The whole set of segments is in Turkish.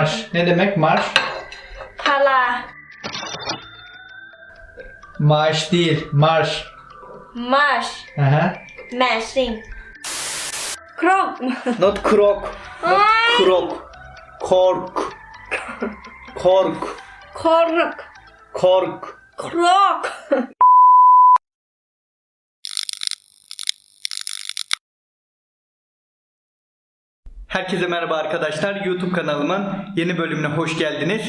Marş. Ne demek marş? Para. Maaş değil, marş. Marş. Aha. Mersin. Krok. Not krok. Not Ay. krok. Kork. Kork. Kork. Kork. Krok. Herkese merhaba arkadaşlar. YouTube kanalımın yeni bölümüne hoş geldiniz.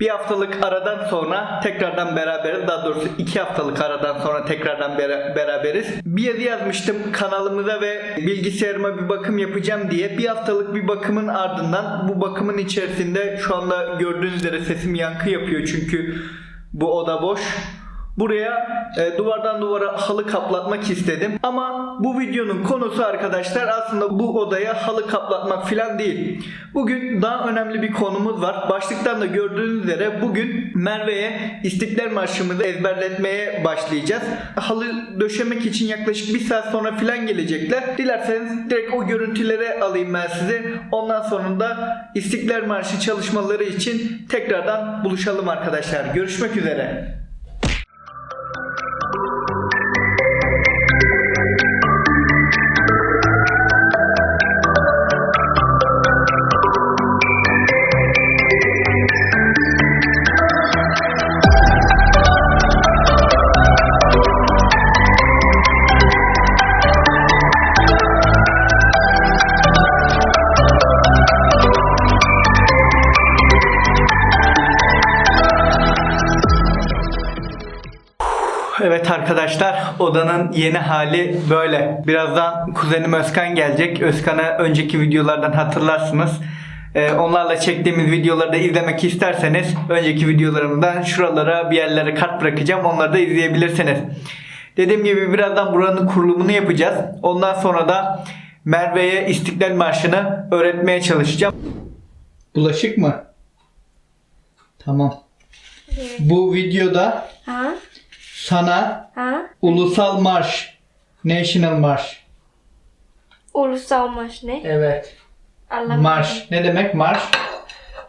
Bir haftalık aradan sonra tekrardan beraberiz. Daha doğrusu iki haftalık aradan sonra tekrardan bera- beraberiz. Bir yazı yazmıştım kanalımıza ve bilgisayarıma bir bakım yapacağım diye. Bir haftalık bir bakımın ardından bu bakımın içerisinde şu anda gördüğünüz üzere sesim yankı yapıyor çünkü bu oda boş. Buraya e, duvardan duvara halı kaplatmak istedim. Ama bu videonun konusu arkadaşlar aslında bu odaya halı kaplatmak falan değil. Bugün daha önemli bir konumuz var. Başlıktan da gördüğünüz üzere bugün Merve'ye İstiklal Marşımızı ezberletmeye başlayacağız. Halı döşemek için yaklaşık bir saat sonra falan gelecekler. Dilerseniz direkt o görüntüleri alayım ben size. Ondan sonra da İstiklal Marşı çalışmaları için tekrardan buluşalım arkadaşlar. Görüşmek üzere. Evet arkadaşlar odanın yeni hali böyle. Birazdan kuzenim Özkan gelecek. Özkan'ı önceki videolardan hatırlarsınız. Ee, onlarla çektiğimiz videoları da izlemek isterseniz önceki videolarımdan şuralara bir yerlere kart bırakacağım. Onları da izleyebilirsiniz. Dediğim gibi birazdan buranın kurulumunu yapacağız. Ondan sonra da Merve'ye İstiklal Marşı'nı öğretmeye çalışacağım. Bulaşık mı? Tamam. Bu videoda ฮะ sana Ha? ulusal marş. National marş. Ulusal marş ne? Evet. Anlamadım. Marş. Ne demek marş?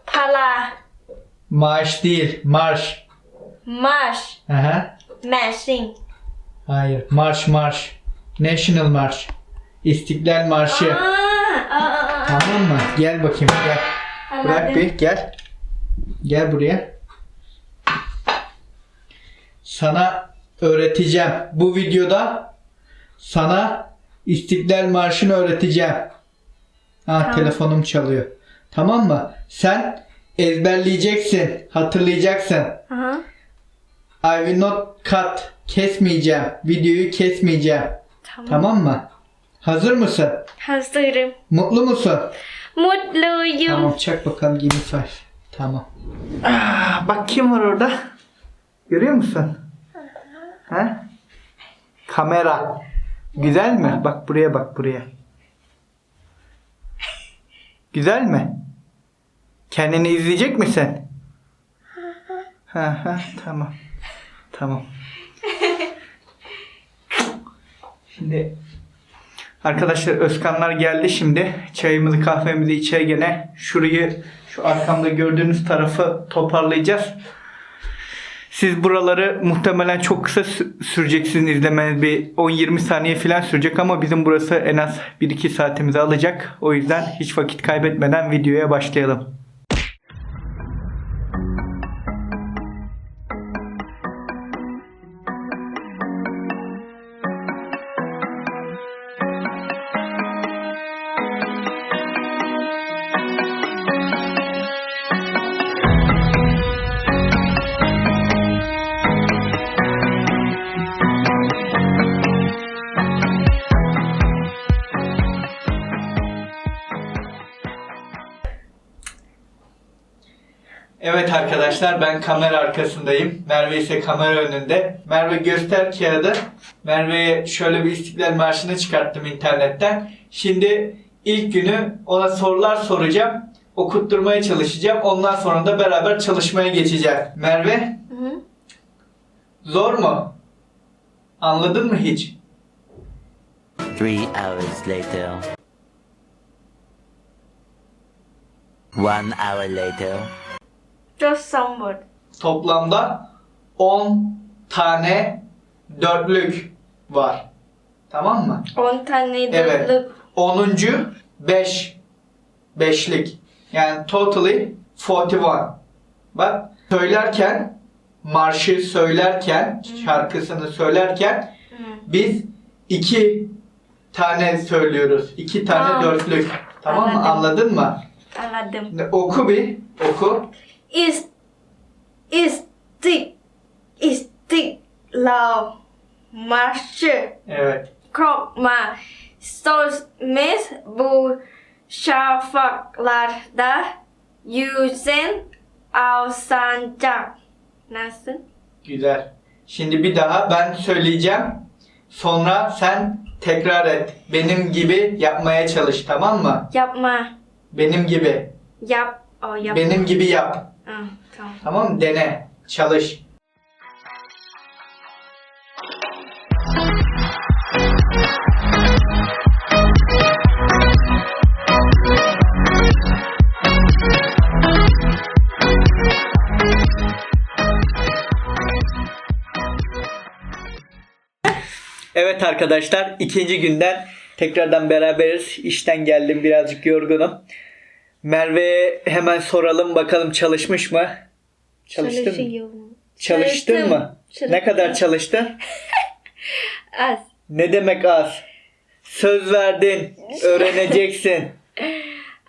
Para. Maaş değil. Marş. Marş. Aha. Mersin. Hayır. Marş marş. National marş. İstiklal marşı. Aa, aa, aa. Tamam mı? Gel bakayım gel. Bırak Anladım. bir gel. Gel buraya. Sana öğreteceğim. Bu videoda sana İstiklal Marşı'nı öğreteceğim. Ha tamam. telefonum çalıyor. Tamam mı? Sen ezberleyeceksin, hatırlayacaksın. Aha. I will not cut. Kesmeyeceğim. Videoyu kesmeyeceğim. Tamam. tamam mı? Hazır mısın? Hazırım. Mutlu musun? Mutluyum. Tamam çak bakalım giyimi saç. Tamam. Ah, bak kim var orada? Görüyor musun? Ha? Kamera. Güzel mi? Bak buraya bak buraya. Güzel mi? Kendini izleyecek misin? Ha ha tamam. Tamam. Şimdi Arkadaşlar Özkanlar geldi şimdi. Çayımızı kahvemizi içe gene şurayı şu arkamda gördüğünüz tarafı toparlayacağız. Siz buraları muhtemelen çok kısa sü- sürecek sizin izlemeniz bir 10-20 saniye falan sürecek ama bizim burası en az 1-2 saatimizi alacak. O yüzden hiç vakit kaybetmeden videoya başlayalım. arkadaşlar. Ben kamera arkasındayım. Merve ise kamera önünde. Merve göster kağıdı. Merve'ye şöyle bir İstiklal Marşı'nı çıkarttım internetten. Şimdi ilk günü ona sorular soracağım. Okutturmaya çalışacağım. Ondan sonra da beraber çalışmaya geçeceğiz. Merve? Hı hı. Zor mu? Anladın mı hiç? Three hours later. One hour later. Just some word. Toplamda 10 tane dörtlük var. Tamam mı? 10 tane Evet. dörtlük. 10. 5 beşlik. Yani totally 41. Bak söylerken marşı söylerken şarkısını söylerken Hı. biz iki tane söylüyoruz. iki tane Tamam. dörtlük. Tamam mı? Anladın mı? Anladım. Oku bir. Oku. Is istik istiklal marşı Evet. korkma sözümüz bu şafaklarda yüzen alsancak. Nasıl? Güzel. Şimdi bir daha ben söyleyeceğim. Sonra sen tekrar et. Benim gibi yapmaya çalış tamam mı? Yapma. Benim gibi. Yap. O yap. Benim gibi yap. Hı, tamam. Tamam? Dene. Çalış. Evet arkadaşlar ikinci günden tekrardan beraberiz. İşten geldim birazcık yorgunum. Merve'ye hemen soralım bakalım çalışmış mı? Çalıştın mı? Çalışıyorum. Çalıştın Çalıştım. mı? Çalıştım. Ne kadar çalıştın? Az. Ne demek az? Söz verdin. Öğreneceksin.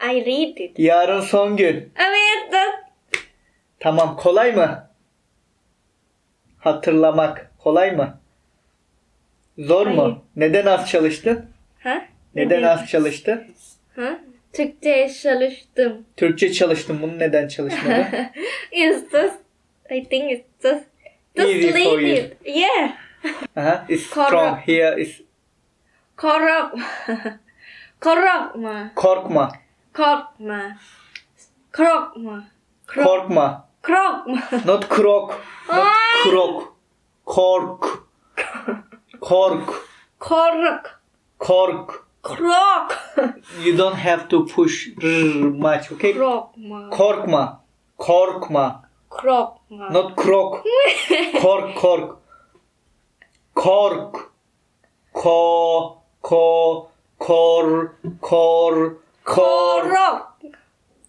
I read it. Yarın son gün. Evet. Tamam kolay mı? Hatırlamak kolay mı? Zor Hayır. mu? Neden az çalıştın? Ha? Neden az çalıştın? Ha? Türkçe çalıştım. Türkçe çalıştın. Bunu neden çalışmadın? It's just, I think it's just, just Easy for leave you. it. Yeah. Aha, it's strong. Here is Korkma. Korkma. korkma. Korkma. Korkma. Kork- Korkma. Korkma. Not krok. Not Ay. krok. Kork. Kork. Kork. Kork. Krok. You don't have to push much, okay? Korkma. Korkma. Korkma. Korkma. Not krok. Kork, kork. Kork. Ko, ko, kor, kor, kor. Kork.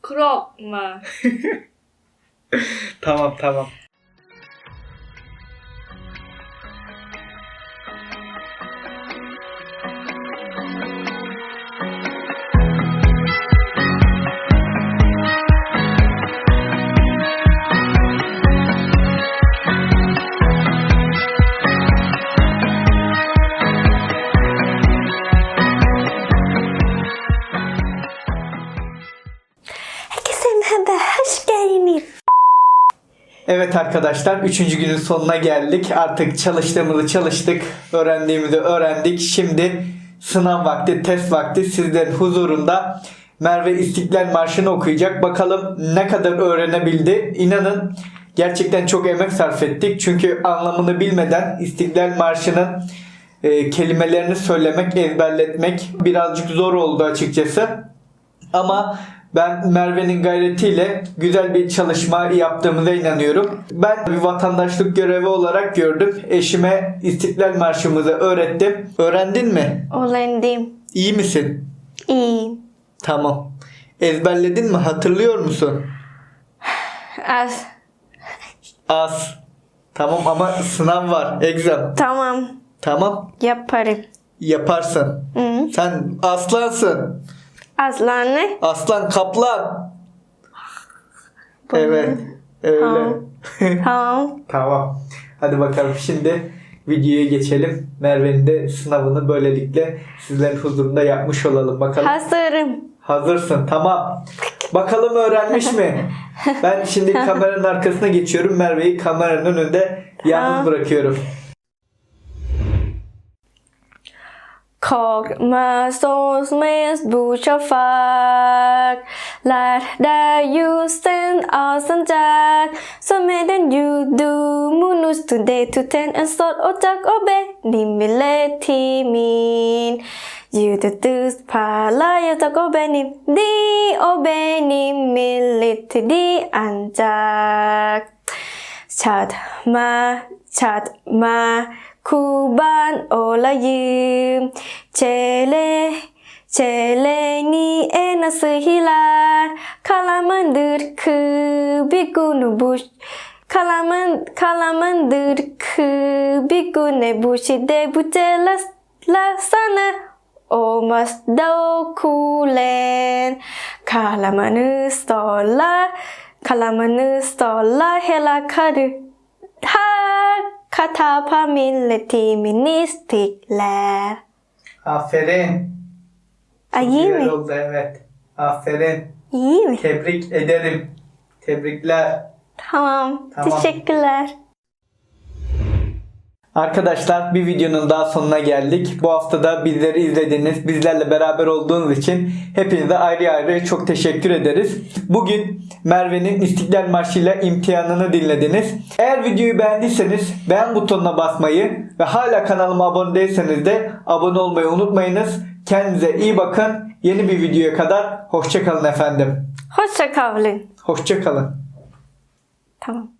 Korkma. Tamam, tamam. Arkadaşlar 3. günün sonuna geldik. Artık çalıştığımızı çalıştık. Öğrendiğimizi öğrendik. Şimdi sınav vakti, test vakti sizlerin huzurunda Merve İstiklal Marşı'nı okuyacak. Bakalım ne kadar öğrenebildi. İnanın gerçekten çok emek sarf ettik. Çünkü anlamını bilmeden İstiklal Marşı'nın e, kelimelerini söylemek, ezberletmek birazcık zor oldu açıkçası. Ama ben Merve'nin gayretiyle güzel bir çalışma yaptığımıza inanıyorum. Ben bir vatandaşlık görevi olarak gördüm. Eşime İstiklal Marşımızı öğrettim. Öğrendin mi? Öğrendim. İyi misin? İyi. Tamam. Ezberledin mi? Hatırlıyor musun? Az. Az. Tamam ama sınav var. Exam. Tamam. Tamam. Yaparım. Yaparsın. Hı. Sen aslansın. Aslanı. Aslan kaplan. Evet. Öyle. Tamam. Tamam. Tamam. Hadi bakalım şimdi videoya geçelim. Merve'nin de sınavını böylelikle sizlerin huzurunda yapmış olalım. Bakalım Hazırım. hazırsın. Tamam. Bakalım öğrenmiş mi? Ben şimdi kameranın arkasına geçiyorum. Merve'yi kameranın önünde yalnız Ha. bırakıyorum. Korkma som mest bushafak Lär där ljusen avsanjak Som medan you do Munus to day to ten En stad och tack och be Nimile timin You the dus pala You tack och be nim Di och be nimile till di anjak ชัดมา kurban olayım. Çele, çeleni e nasıl hilar, kalamandır kı bir günü bu. Kalaman, kalamandır kı bir günü bu şide bu celas la sana olmaz dokulen. Kalamanı sola, kalamanı sola helakadı. Ha! Kata pamilleti ministikler Aferin. Ay iyi güzel mi? oldu evet. Aferin. İyi mi? Tebrik ederim. Tebrikler. Tamam. Tamam. Teşekkürler. Arkadaşlar bir videonun daha sonuna geldik. Bu hafta da bizleri izlediğiniz, bizlerle beraber olduğunuz için hepinize ayrı ayrı çok teşekkür ederiz. Bugün Merve'nin İstiklal Marşı ile imtihanını dinlediniz. Eğer videoyu beğendiyseniz beğen butonuna basmayı ve hala kanalıma abone değilseniz de abone olmayı unutmayınız. Kendinize iyi bakın. Yeni bir videoya kadar hoşçakalın efendim. Hoşça kalın. Hoşçakalın. Tamam.